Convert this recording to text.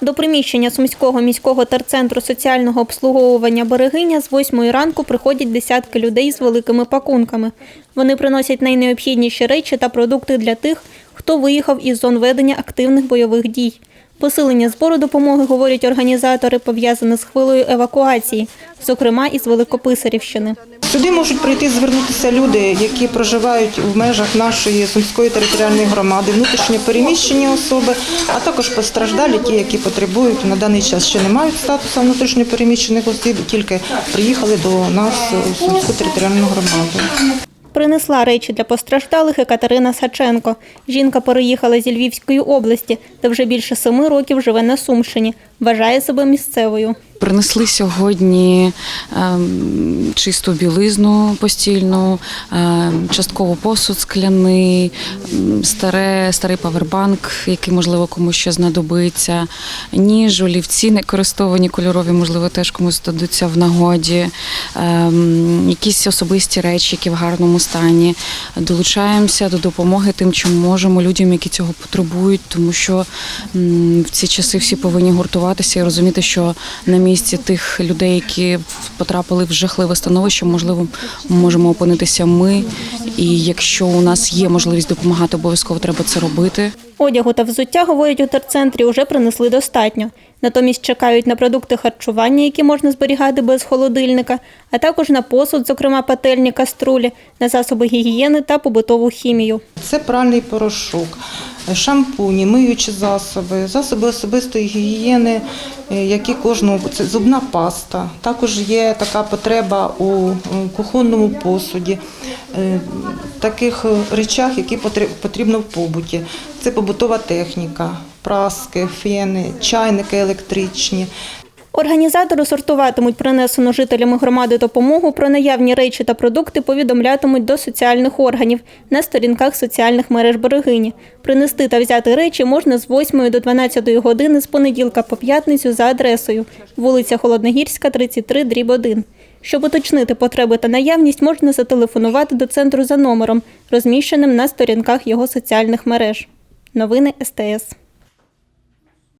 До приміщення Сумського міського терцентру соціального обслуговування Берегиня з 8 ранку приходять десятки людей з великими пакунками. Вони приносять найнеобхідніші речі та продукти для тих, хто виїхав із зон ведення активних бойових дій. Посилення збору допомоги, говорять організатори, пов'язане з хвилою евакуації, зокрема із Великописарівщини. Сюди можуть прийти звернутися люди, які проживають в межах нашої сумської територіальної громади, внутрішньо переміщені особи, а також постраждалі, ті, які потребують на даний час ще не мають статусу внутрішньо переміщених осіб, тільки приїхали до нас у сумську територіальну громаду. Принесла речі для постраждалих і Катерина Саченко. Жінка переїхала зі Львівської області, де вже більше семи років живе на Сумщині. Вважає себе місцевою. Принесли сьогодні ем, чисту білизну постільну, ем, частково посуд скляний, старе, старий павербанк, який можливо комусь ще знадобиться, ніж, олівці некористовані кольорові, можливо, теж комусь дадуться в нагоді, ем, якісь особисті речі, які в гарному стані. Долучаємося до допомоги тим, чим можемо людям, які цього потребують, тому що в ці часи всі повинні гуртуватися і розуміти, що на місці тих людей, які потрапили в жахливе становище, можливо, можемо опинитися ми. І якщо у нас є можливість допомагати, обов'язково треба це робити. Одягу та взуття, говорять у терцентрі, уже принесли достатньо. Натомість чекають на продукти харчування, які можна зберігати без холодильника, а також на посуд, зокрема пательні, каструлі, на засоби гігієни та побутову хімію. Це пральний порошок, шампуні, миючі засоби, засоби особистої гігієни, е, які кожного це зубна паста. Також є така потреба у кухонному посуді, е, таких е, речах, які потрібно в побуті. Це побутова техніка, праски, фени, чайники електричні. Організатори сортуватимуть принесену жителями громади допомогу про наявні речі та продукти повідомлятимуть до соціальних органів на сторінках соціальних мереж берегині. Принести та взяти речі можна з 8 до 12 години з понеділка по п'ятницю за адресою вулиця Холодногірська, 33, дріб 1. Щоб уточнити потреби та наявність, можна зателефонувати до центру за номером, розміщеним на сторінках його соціальних мереж. Новини СТС.